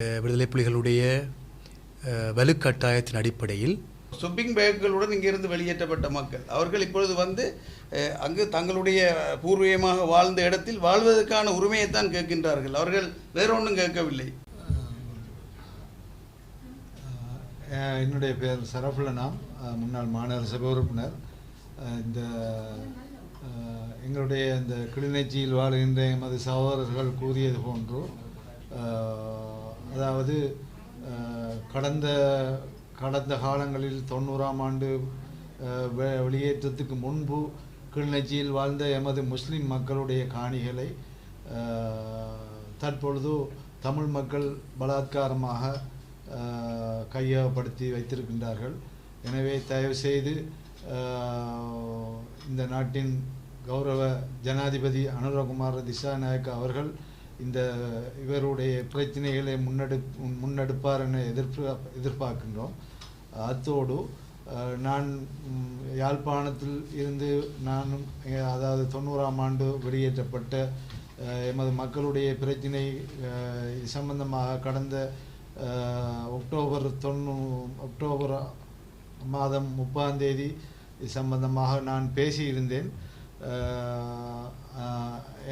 விடுதலை புலிகளுடைய வலுக்கட்டாயத்தின் அடிப்படையில் ஷொப்பிங் பேக்குகளுடன் இங்கிருந்து வெளியேற்றப்பட்ட மக்கள். அவர்கள் இப்பொழுது வந்து அங்கு தங்களுடைய பூர்வீகமாக வாழ்ந்த இடத்தில் வாழ்வதற்கான உரிமையைத்தான் கேட்கின்றார்கள். அவர்கள் வேறொன்றும் கேட்கவில்லை. என்னுடைய பேர் சரஃபுல்லனாம் முன்னாள் மாநகர சபை உறுப்பினர். இந்த எங்களுடைய இந்த கிளிநொச்சியில் வாழ்கின்ற எமது சகோதரர்கள் கூறியது போன்று அதாவது கடந்த கடந்த காலங்களில் தொண்ணூறாம் ஆண்டு வெ- வெளியேற்றத்துக்கு முன்பு கிளிநொச்சியில் வாழ்ந்த எமது முஸ்லிம் மக்களுடைய காணிகளை தற்பொழுது தமிழ் மக்கள் பலாத்காரமாக கையகப்படுத்தி வைத்திருக்கின்றார்கள். எனவே தயவுசெய்து இந்த நாட்டின் கௌரவ ஜனாதிபதி அனுரகுமார திசாநாயக்க அவர்கள் இந்த இவருடைய பிரச்சனைகளை முன்னெடு முன்னெடுப்பார் என எதிர்ப்பு எதிர்பார்க்கின்றோம். அத்தோடு நான் யாழ்ப்பாணத்தில் இருந்து நானும் அதாவது தொண்ணூறாம் ஆண்டு வெளியேற்றப்பட்ட எமது மக்களுடைய பிரச்சினை சம்பந்தமாக கடந்த அக்டோபர் தொண்ணூ அக்டோபர் மாதம் முப்பாம் தேதி சம்பந்தமாக நான் பேசியிருந்தேன்.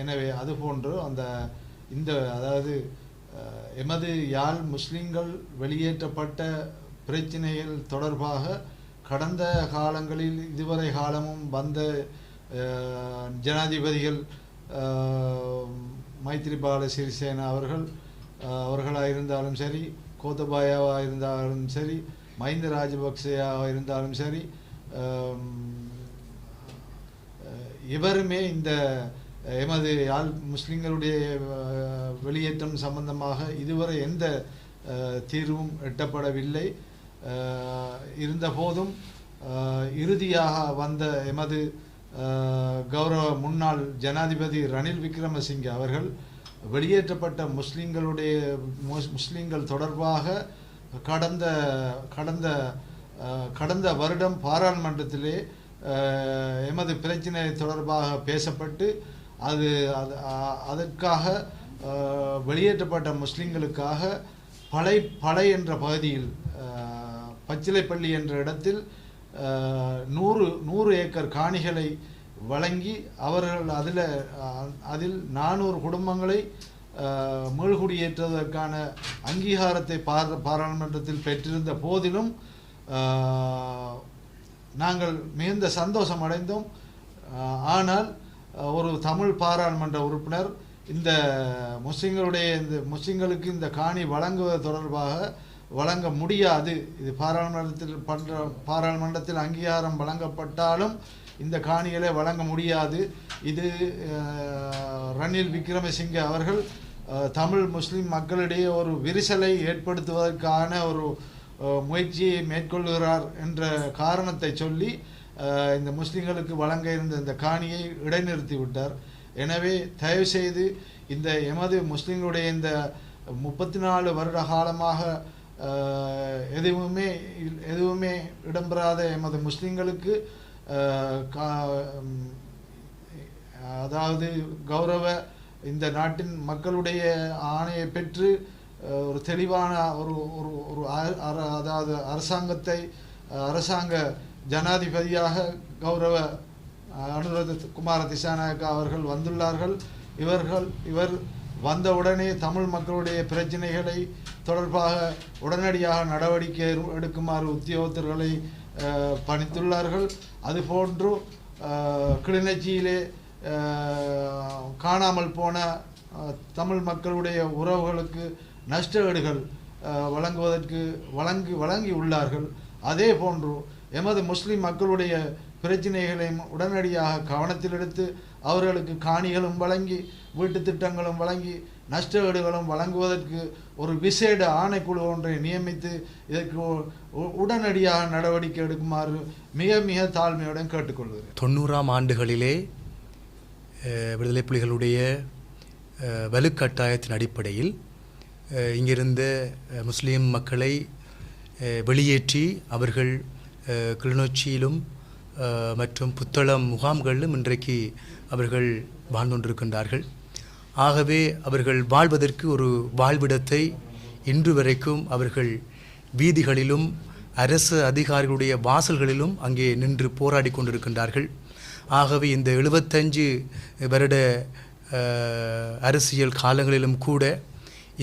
எனவே அதுபோன்று அந்த இந்த அதாவது எமது யாழ் முஸ்லிம்கள் வெளியேற்றப்பட்ட பிரச்சினைகள் தொடர்பாக கடந்த காலங்களில் இதுவரை காலமும் வந்த ஜனாதிபதிகள் மைத்ரிபால சிறிசேனா அவர்கள் அவர்களாக இருந்தாலும் சரி கோத்தபாயாவாக இருந்தாலும் சரி மஹிந்த ராஜபக்சேயாக இருந்தாலும் சரி இவருமே இந்த எமது யாழ் முஸ்லிம்களுடைய வெளியேற்றம் சம்பந்தமாக இதுவரை எந்த தீர்வும் எட்டப்படவில்லை. இருந்தபோதும் இறுதியாக வந்த எமது கௌரவ முன்னாள் ஜனாதிபதி ரணில் விக்ரமசிங்கே அவர்கள் வெளியேற்றப்பட்ட முஸ்லிம்களுடைய முஸ்- முஸ்லிம்கள் தொடர்பாக கடந்த கடந்த கடந்த வருடம் பாராளுமன்றத்திலே எமது பிரச்சினை தொடர்பாக பேசப்பட்டு அது அது அதற்காக வெளியேற்றப்பட்ட முஸ்லிம்களுக்காக பழை பழை என்ற பகுதியில் பச்சிலைப்பள்ளி என்ற இடத்தில் நூறு நூறு ஏக்கர் காணிகளை வழங்கி அவர்கள் அதில் அதில் நானூறு குடும்பங்களை மீள்குடியேற்றுவதற்கான அங்கீகாரத்தை பார பாராளுமன்றத்தில் பெற்றிருந்த போதிலும் நாங்கள் மிகுந்த சந்தோஷம் அடைந்தோம். ஆனால் ஒரு தமிழ் பாராளுமன்ற உறுப்பினர் இந்த முஸ்லீம்களுடைய இந்த முஸ்லிம்களுக்கு இந்த காணி வழங்குவது தொடர்பாக வழங்க முடியாது. இது பாராளுமன்றத்தில் பண்ற பாராளுமன்றத்தில் அங்கீகாரம் வழங்கப்பட்டாலும் இந்த காணிகளை வழங்க முடியாது. இது ரணில் விக்ரமசிங்கே அவர்கள் தமிழ் முஸ்லீம் மக்களிடையே ஒரு விரிசலை ஏற்படுத்துவதற்கான ஒரு முயற்சியை மேற்கொள்கிறார் என்ற காரணத்தை சொல்லி இந்த முஸ்லீம்களுக்கு வழங்க இருந்த இந்த காணியை இடைநிறுத்தி விட்டார். எனவே தயவு செய்து இந்த எமது முஸ்லீம்களுடைய இந்த முப்பத்தி நாலு வருட காலமாக எதுவுமே எதுவுமே இடம்பெறாத எமது முஸ்லீம்களுக்கு கா- அதாவது கௌரவ இந்த நாட்டின் மக்களுடைய ஆணையை பெற்று ஒரு தெளிவான ஒரு ஒரு ஒரு அ- அர- அதாவது அரசாங்கத்தை அரசாங்க ஜனாதிபதியாக கௌரவ அனுரத அனுராத குமார திசாநாயக்கா அவர்கள் வந்துள்ளார்கள். இவர்கள் இவர் வந்தவுடனே தமிழ் மக்களுடைய பிரச்சனைகளை தொடர்பாக உடனடியாக நடவடிக்கை எடுக்குமாறு உத்தியோகத்தர்களை பணித்துள்ளார்கள். அதுபோன்று கிளிநொச்சியிலே காணாமல் போன தமிழ் மக்களுடைய உறவுகளுக்கு நஷ்டஈடுகள் வழங்குவதற்கு வழங்கி வழங்கி உள்ளார்கள் அதே போன்று எமது முஸ்லிம் மக்களுடைய பிரச்சினைகளையும் உடனடியாக கவனத்தில் எடுத்து அவர்களுக்கு காணிகளும் வழங்கி வீட்டு திட்டங்களும் வழங்கி நஷ்டஈடுகளும் வழங்குவதற்கு ஒரு விசேட ஆணைக்குழு ஒன்றை நியமித்து இதற்கு உ- உடனடியாக நடவடிக்கை எடுக்குமாறு மிக மிக தாழ்மையுடன் கேட்டுக்கொள்கிறேன். தொண்ணூறாம் ஆண்டுகளிலே விடுதலை புலிகளுடைய வலுக்கட்டாயத்தின் அடிப்படையில் இங்கிருந்த முஸ்லீம் மக்களை வெளியேற்றி அவர்கள் கிளிநொச்சியிலும் மற்றும் புத்தளம் முகாம்களிலும் இன்றைக்கு அவர்கள் வாழ்ந்து கொண்டிருக்கின்றார்கள் ஆகவே அவர்கள் வாழ்வதற்கு ஒரு வாழ்விடத்தை இன்று வரைக்கும் அவர்கள் வீதிகளிலும் அரசு அதிகாரிகளுடைய வாசல்களிலும் அங்கே நின்று போராடி கொண்டிருக்கின்றார்கள். ஆகவே இந்த எழுபத்தஞ்சு வருட அரசியல் காலங்களிலும் கூட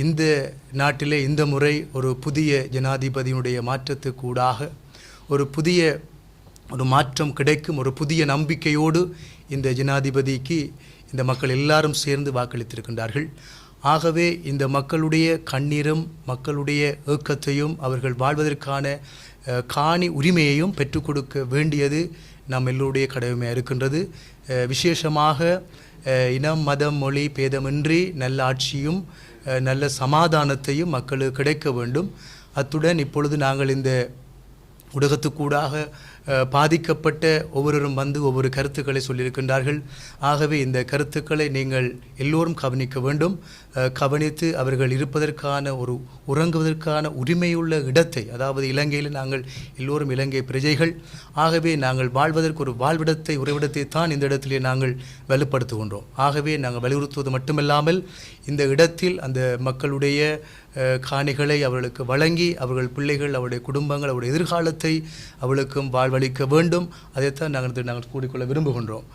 இந்த நாட்டிலே இந்த முறை ஒரு புதிய ஜனாதிபதியினுடைய மாற்றத்துக்கூடாக ஒரு புதிய ஒரு மாற்றம் கிடைக்கும் ஒரு புதிய நம்பிக்கையோடு இந்த ஜனாதிபதிக்கு இந்த மக்கள் எல்லாரும் சேர்ந்து வாக்களித்திருக்கின்றார்கள். ஆகவே இந்த மக்களுடைய கண்ணீரும் மக்களுடைய ஏக்கத்தையும் அவர்கள் வாழ்வதற்கான காணி உரிமையையும் பெற்றுக் கொடுக்க வேண்டியது நம் எல்லோருடைய கடமையாக இருக்கின்றது. விசேஷமாக இனம் மதம் மொழி பேதமின்றி நல்ல ஆட்சியும் நல்ல சமாதானத்தையும் மக்களுக்கு கிடைக்க வேண்டும். அத்துடன் இப்பொழுது நாங்கள் இந்த ஊடகத்துக்கூடாக பாதிக்கப்பட்ட ஒவ்வொருவரும் வந்து ஒவ்வொரு கருத்துக்களை சொல்லியிருக்கின்றார்கள். ஆகவே இந்த கருத்துக்களை நீங்கள் எல்லோரும் கவனிக்க வேண்டும். கவனித்து அவர்கள் இருப்பதற்கான ஒரு உறங்குவதற்கான உரிமையுள்ள இடத்தை அதாவது இலங்கையில் நாங்கள் எல்லோரும் இலங்கை பிரஜைகள் ஆகவே நாங்கள் வாழ்வதற்கு ஒரு வாழ்விடத்தை உறைவிடத்தை தான் இந்த இடத்திலே நாங்கள் வலுப்படுத்துகின்றோம். ஆகவே நாங்கள் வலியுறுத்துவது மட்டுமல்லாமல் இந்த இடத்தில் அந்த மக்களுடைய காணிகளை அவர்களுக்கு வழங்கி அவர்கள் பிள்ளைகள் அவருடைய குடும்பங்கள் அவருடைய எதிர்காலத்தை அவளுக்கும் வாழ்வளிக்க வேண்டும். அதைத்தான் நாங்கள் நாங்கள் கூடிக்கொள்ள விரும்புகின்றோம்.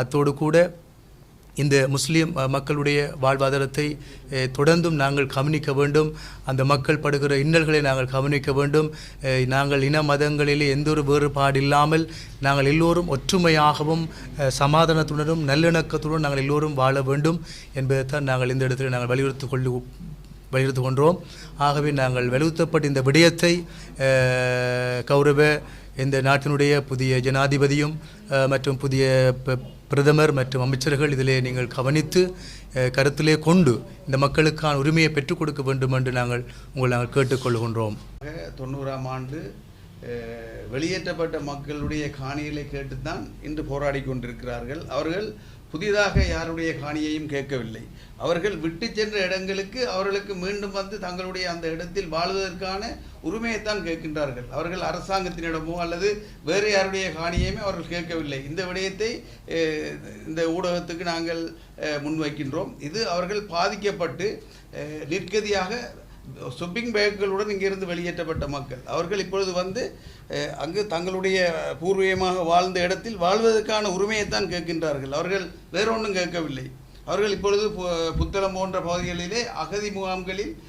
அத்தோடு கூட இந்த முஸ்லீம் மக்களுடைய வாழ்வாதாரத்தை தொடர்ந்தும் நாங்கள் கவனிக்க வேண்டும். அந்த மக்கள் படுகிற இன்னல்களை நாங்கள் கவனிக்க வேண்டும். நாங்கள் இன மதங்களிலே எந்த ஒரு வேறுபாடு இல்லாமல் நாங்கள் எல்லோரும் ஒற்றுமையாகவும் சமாதானத்துடனும் நல்லிணக்கத்துடன் நாங்கள் எல்லோரும் வாழ வேண்டும் என்பதைத்தான் நாங்கள் இந்த இடத்தில் நாங்கள் வலியுறுத்தி கொள்ளு வலியுறுத்தி கொண்டோம். ஆகவே நாங்கள் வலியுறுத்தப்பட்ட இந்த விடயத்தை கௌரவ இந்த நாட்டினுடைய புதிய ஜனாதிபதியும் மற்றும் புதிய பிரதமர் மற்றும் அமைச்சர்கள் இதிலே நீங்கள் கவனித்து கருத்திலே கொண்டு இந்த மக்களுக்கான உரிமையை பெற்றுக் கொடுக்க வேண்டும் என்று நாங்கள் உங்களை நாங்கள் கேட்டுக்கொள்கின்றோம். தொண்ணூறாம் ஆண்டு வெளியேற்றப்பட்ட மக்களுடைய காணிகளை கேட்டுத்தான் இன்று போராடி கொண்டிருக்கிறார்கள். அவர்கள் புதிதாக யாருடைய காணியையும் கேட்கவில்லை. அவர்கள் விட்டு சென்ற இடங்களுக்கு அவர்களுக்கு மீண்டும் வந்து தங்களுடைய அந்த இடத்தில் வாழ்வதற்கான உரிமையைத்தான் கேட்கின்றார்கள். அவர்கள் அரசாங்கத்தினிடமோ அல்லது வேறு யாருடைய காணியையுமே அவர்கள் கேட்கவில்லை. இந்த விடயத்தை இந்த ஊடகத்துக்கு நாங்கள் முன்வைக்கின்றோம். இது அவர்கள் பாதிக்கப்பட்டு நிற்கதியாக ஷொப்பிங் பேக்குகளுடன் இங்கிருந்து வெளியேற்றப்பட்ட மக்கள். அவர்கள் இப்பொழுது வந்து அங்கு தங்களுடைய பூர்வீகமாக வாழ்ந்த இடத்தில் வாழ்வதற்கான உரிமையைத்தான் கேட்கின்றார்கள். அவர்கள் வேறொன்றும் கேட்கவில்லை. அவர்கள் இப்பொழுது பு- புத்தளம் போன்ற பகுதிகளிலே அகதி முகாம்களில்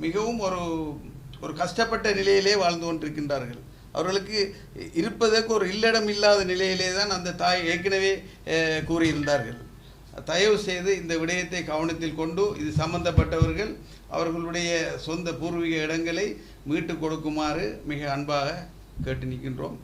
மிகவும் ஒரு ஒரு கஷ்டப்பட்ட நிலையிலே வாழ்ந்து கொண்டிருக்கின்றார்கள். அவர்களுக்கு இருப்பதற்கு ஒரு இல்லடம் இல்லாத நிலையிலே தான் அந்த தாய் ஏற்கனவே கூறியிருந்தார்கள். தயவு செய்து இந்த விடயத்தை கவனத்தில் கொண்டு இது சம்பந்தப்பட்டவர்கள் அவர்களுடைய சொந்த பூர்வீக இடங்களை மீட்டுக் கொடுக்குமாறு மிக அன்பாக கேட்டு நிற்கின்றோம்.